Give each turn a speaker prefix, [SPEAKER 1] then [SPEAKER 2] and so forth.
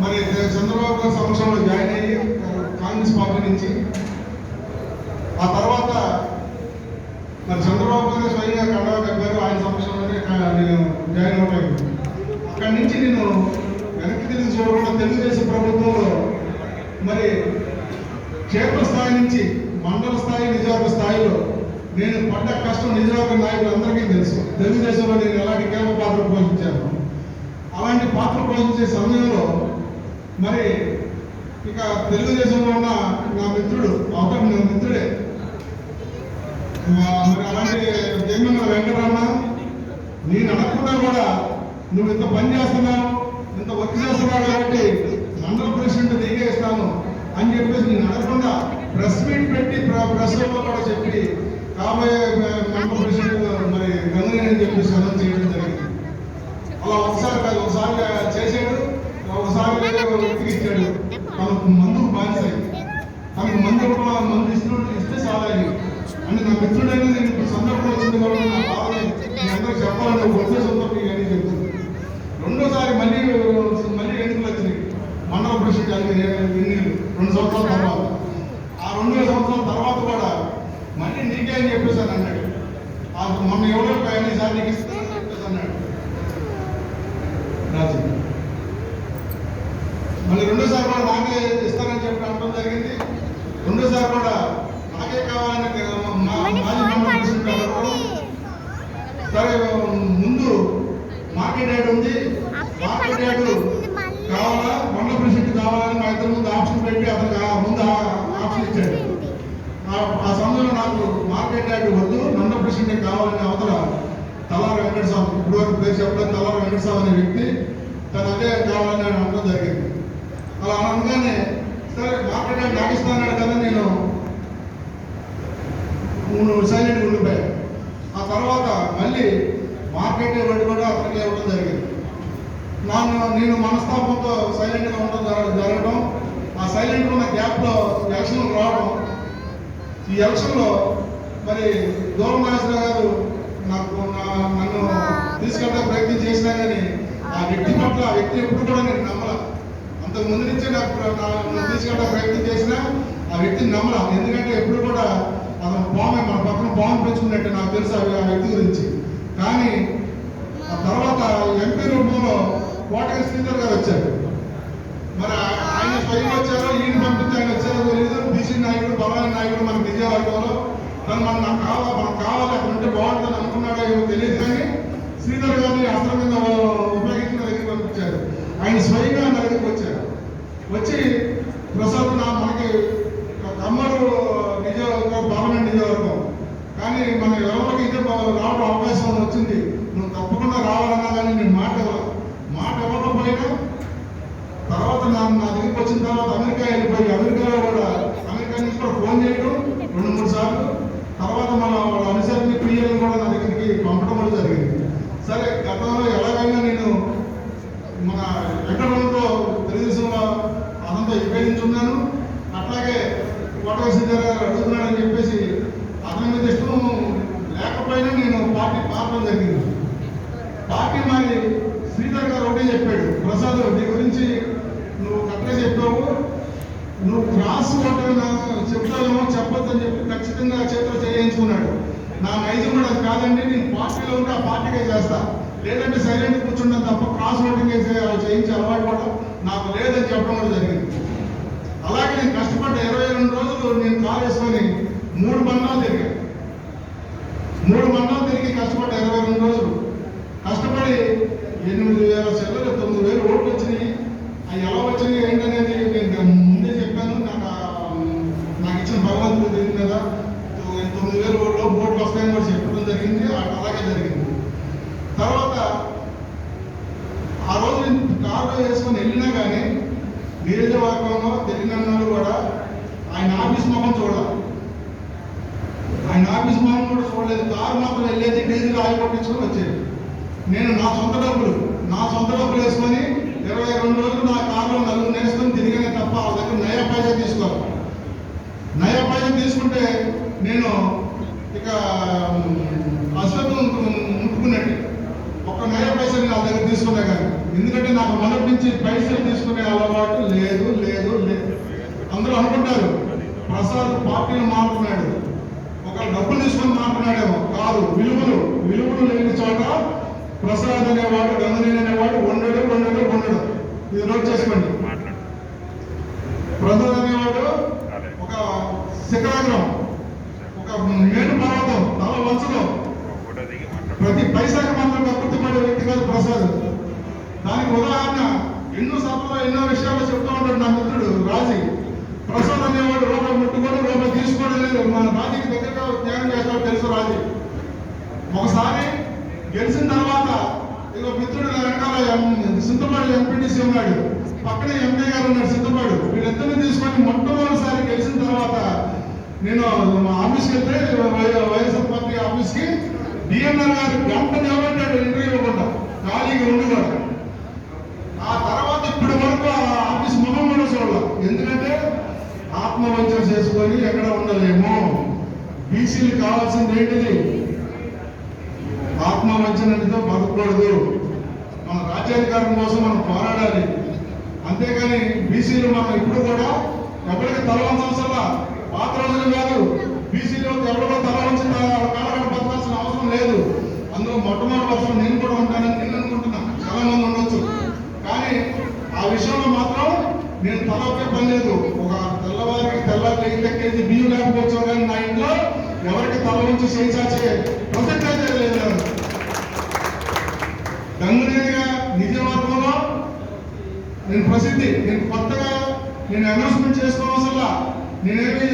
[SPEAKER 1] మరి చంద్రబాబు గారు సంవత్సరంలో జాయిన్ అయ్యి కాంగ్రెస్ పార్టీ నుంచి ఆ తర్వాత మరి చంద్రబాబు గారు స్వయంగా కండవ కప్పారు ఆయన సంవత్సరంలోనే కా- నేను జాయిన్ అవ్వలేదు. అక్కడి నుంచి నేను వెనక్కి తిరిగి చూడకుండా తెలుగుదేశం ప్రభుత్వంలో మరి క్షేత్ర స్థాయి నుంచి మండల స్థాయి నిజవర్గ స్థాయిలో నేను పడ్డ కష్టం నిజవర్గ నాయకులందరికీ తెలుసు. తెలుగుదేశంలో నేను ఎలాంటి కీలక పాత్ర పోషించాను? అలాంటి పాత్ర పోషించే సమయంలో మరి ఇక తెలుగుదేశంలో ఉన్న నా మిత్రుడు అవతల నా మిత్రుడే. మరి అలాంటి జగన్ వెంకటరమణ నేను అనకుండా కూడా నువ్వు ఇంత పని చేస్తున్నావు ఇంత వర్క్ చేస్తున్నావు కాబట్టి మండల ప్రెసిడెంట్ నీకే ఇస్తాను అని చెప్పేసి నేను అడగకుండా ప్రెస్ మీట్ పెట్టి ప్రెస్ కూడా చెప్పి కాబోయే మండల ప్రెసిడెంట్ మరి గంగనే అని చెప్పి అనౌన్స్ చేయడం జరిగింది. అలా ఒకసారి కాదు ఒకసారి చేసాడు ఒకసారి వ్యక్తికి ఇచ్చాడు తనకు మందుకు బానిసాయి తనకు మందు మందు ఇస్తున్నాడు ఇస్తే చాలని అంటే నా మిత్రుడైనా నేను ఇప్పుడు సందర్భం వచ్చింది కాబట్టి నా బాధని మీ అందరికి చెప్పాలని ఉద్దేశంతో మీకు అని చెప్తుంది. రెండోసారి మళ్ళీ మళ్ళీ ఎన్నికలు వచ్చినాయి? మండల పరిషత్ ఎన్నికలు రెండు సంవత్సరాల తర్వాత. ఆ రెండు సంవత్సరాల తర్వాత కూడా మళ్ళీ నీకే అని చెప్పేసి అని అన్నాడు. మొన్న ఎవరో ఆయన సార్ నీకు చెప్పేసి అన్నాడు. రాజు. మళ్ళీ రెండోసారి కూడా నాకే ఇస్తానని చెప్పి అనడం జరిగింది. రెండోసారి కూడా నాకే కావాలని. సరే ముందు మార్కెట్ యాడ్ ఉంది. మార్కెట్ యాడ్ కావాలా? మండల ప్రెసిడెంట్ కావాలని మా ఇద్దరు ముందు ఆప్షన్ పెట్టి అతనికి ఆ ముందు ఆప్షన్ ఇచ్చాడు. ఆ- సమయంలో నాకు మార్కెట్ యాడ్ వద్దు మండల ప్రెసిడెంట్ కావాలని అవతల తలార వెంకటస్వామి ఇప్పుడు వరకు పేరు చెప్పలేదు తలార వెంకటస్వామి అనే వ్యక్తి తను అదే కావాలని అనడం జరిగింది. అలా అనగానే సరే మార్కెట్ యాడ్ నాకు ఇస్తానన్నాడు కదా నేను. సైలెంట్గా ఉండిపోయాను ఆ తర్వాత మళ్ళీ మార్కెట్ ఇవ్వడం కూడా అతనికి ఇవ్వడం జరిగింది. నన్ను నేను మనస్తాపంతో సైలెంట్గా ఉండడం జర- జరగడం ఆ సైలెంట్ ఉన్న గ్యాప్లో ఎలక్షన్ రావడం ఈ ఎలక్షన్లో మరి దూరం నాగేశ్వరరావు గారు నాకు నా- నన్ను తీసుకెళ్ళడానికి ప్రయత్నం చేసినా కానీ ఆ వ్యక్తి పట్ల ఆ వ్యక్తి ఎప్పుడు కూడా నేను నమ్మల. అంతకు ముందు నుంచే నాకు తీసుకెళ్ళడానికి ప్రయత్నం చేసినా ఆ వ్యక్తిని నమ్మరాదు ఎందుకంటే ఎప్పుడు కూడా అతను పామే మన పక్కన పాము పెంచుకున్నట్టు నాకు తెలుసు ఆ వ్యక్తి గురించి. కానీ ఆ తర్వాత ఎంపీ రూపంలో కోటగిరి శ్రీధర్ గారు వచ్చారు. మరి ఆయన స్వయం వచ్చారో ఈయన పంపించి ఆయన వచ్చారో తెలియదు బీసీ నాయకుడు బలమైన నాయకుడు మన విజయవర్గంలో. కానీ మనం నాకు కావాలి మనకు కావాలి అక్కడ ఉంటే బాగుంటుంది అనుకున్నాడో ఏమో తెలియదు కానీ శ్రీధర్ గారిని అస్త్రం మీద ఉపయోగించిన నా పంపించారు. ఆయన స్వయంగా మన దగ్గరికి వచ్చారు. వచ్చి ప్రసాద్ నా మనకి కమ్మరు నిజవర్గం భావన నిజవర్గం. కానీ మన ఎవరికి ఇదే రావడం అవకాశం వచ్చింది. నువ్వు తప్పకుండా రావాలన్నా కానీ నేను మాట మాట ఇవ్వకపోయినా తర్వాత నా నా దగ్గరికి వచ్చిన తర్వాత అమెరికా వెళ్ళిపోయి అమెరికాలో కూడా అమెరికా నుంచి కూడా ఫోన్ చేయడం రెండు మూడు సార్లు. తర్వాత మన వాళ్ళ అనుసరించి పిఎల్ కూడా నా దగ్గరికి పంపడం కూడా జరిగింది సరే గతంలో ఎలాగైనా నేను మన వెంకటరంతో తెలుగుదేశంలో అతనితో విభేదించున్నాను అట్లాగే కోటవసి గారు అడుగుతున్నాడని చెప్పేసి అతని మీద ఇష్టం లేకపోయినా నేను పార్టీ మారడం జరిగింది. పార్టీ మారి శ్రీధర్ గారు ఒకటే చెప్పాడు ప్రసాద్ నీ గురించి నువ్వు కరెక్ట్గా చెప్పావు. నువ్వు క్రాస్ ఓటర్ చెప్తావేమో చెప్పొద్దని చెప్పి ఖచ్చితంగా చేతులు చేయించుకున్నాడు. నా నైజం కూడా అది కాదండి నేను పార్టీలో ఉంటే ఆ పార్టీకే చేస్తా. లేదంటే సైలెంట్ కూర్చుంటాను తప్ప క్రాస్ ఓటింగ్ వేసే చేయించి అలవాటు కూడా నాకు లేదని చెప్పడం కూడా జరిగింది. అలాగే నేను కష్టపడ్డ ఇరవై రెండు రోజులు నేను కాల్ వేసుకొని మూడు బంధాలు తిరిగాను. మూడు మండలం తిరిగి కష్టపడి ఇరవై రెండు రోజులు. కష్టపడి ఎనిమిది వేల సెల్లలు తొమ్మిది వేలు ఓట్లు వచ్చినాయి. అవి ఎలా వచ్చినాయి ఏంటనేది నేను ముందే చెప్పాను. నాకు నాకు ఇచ్చిన భగవంతుడు తెలియదు కదా. తొమ్మిది వేలు ఓట్లు ఓట్లు వస్తాయని కూడా చెప్పడం జరిగింది. అలాగే జరిగింది. తర్వాత ఆ రోజు నేను కారులో వేసుకొని వెళ్ళినా కానీ నియోజకవర్గంలో తెలియనన్నాడు కూడా ఆయన ఆఫీస్ మొహం చూడాలి. ఆయన ఆఫీస్ మొహం కూడా చూడలేదు. కారు మాత్రం వెళ్ళేది డీజిల్ ఆయిల్ కొట్టించుకొని వచ్చేది నేను నా సొంత డబ్బులు నా సొంత డబ్బులు వేసుకొని ఇరవై రెండు రోజులు నా కారులో నలుగురు నేసుకొని తిరిగానే తప్ప వాళ్ళ దగ్గర నయా పైసా తీసుకోవాలి. నయా పైసా తీసుకుంటే నేను ఇక అశ్వత్వం ముట్టుకున్నట్టు ఒక్క నయా పైసలు నా దగ్గర తీసుకున్నా కానీ. ఎందుకంటే నాకు మొదటి నుంచి పైసలు తీసుకునే అలవాటు లేదు లేదు లేదు. అందరూ అనుకుంటారు ప్రసాద్ పార్టీలు మారుతున్నాడు. ఒక డబ్బులు తీసుకొని మాట్లాడేమో. కాదు విలువలు. విలువలు లేని చోట ప్రసాద్ అనేవాడు గంగనేని అనేవాడు ఉండడు ఉండడు ఉండడు ఇది నోట్ చేసుకోండి. ప్రసాద్ అనేవాడు ఒక శిఖరాగ్రం ఒక మేను పర్వతం తల వంచడం ప్రతి పైసాకి మాత్రం గుర్తుపడే వ్యక్తి కాదు ప్రసాద్. దానికి ఉదాహరణ ఎన్నో సభలో ఎన్నో విషయాలు చెప్తూ ఉంటాడు నా మిత్రుడు రాజీ. లేదు మన రాజీకి దగ్గరగా త్యాగం చేస్తాడు తెలుసు రాజీ. ఒకసారి గెలిచిన తర్వాత ఇదిగో మిత్రుడు వెనకాల ఎం- సింతపాడు ఎంపీటీసీ ఉన్నాడు పక్కనే ఎంపీ గారు ఉన్నాడు సింతపాడు వీళ్ళిద్దరిని తీసుకొని మొట్టమొదటిసారి గెలిచిన తర్వాత నేను మా ఆఫీస్కి వెళ్తే వై- వైఎస్ఆర్ పార్టీ ఆఫీస్కి డిఎన్ఆర్ గారు గంట నిలబడ్డాడు ఇంటర్వ్యూ ఇవ్వకుండా ఖాళీగా ఉండి కూడా. ఆ తర్వాత ఇప్పటి వరకు ఆ ఆఫీస్ ముఖం కూడా చూడాలి. ఎందుకంటే ఆత్మవంచన చేసుకొని ఎక్కడ ఉండలేము. బీసీలు కావాల్సింది ఏంటిది? ఆత్మవంచనతో బతకూడదు. మన రాజ్యాధికారం కోసం మనం పోరాడాలి. అంతేకాని బీసీలు మనం ఇప్పుడు కూడా ఎవరికి తల వంచాల్సిన పాత రోజులు కాదు. బీసీలో ఎవరికో తల వంచి కాలగడ బతకాల్సిన అవసరం లేదు. అందులో మొట్టమొదటి వర్షం నేను కూడా ఉంటానని నేను అనుకుంటున్నాను. చాలా మంది ఉండొచ్చు. కానీ ఆ విషయంలో మాత్రం నేను తల ఒకే పని లేదు. ఒక ఎవరికి తల నుంచి చేయించాల్సే ప్రసక్తే లేదు నాకు. గంగునేనిగా నిజవర్గంలో నేను ప్రసిద్ధి నేను కొత్తగా నేను అనౌన్స్మెంట్ చేసుకోవాల్సిన నేనేమి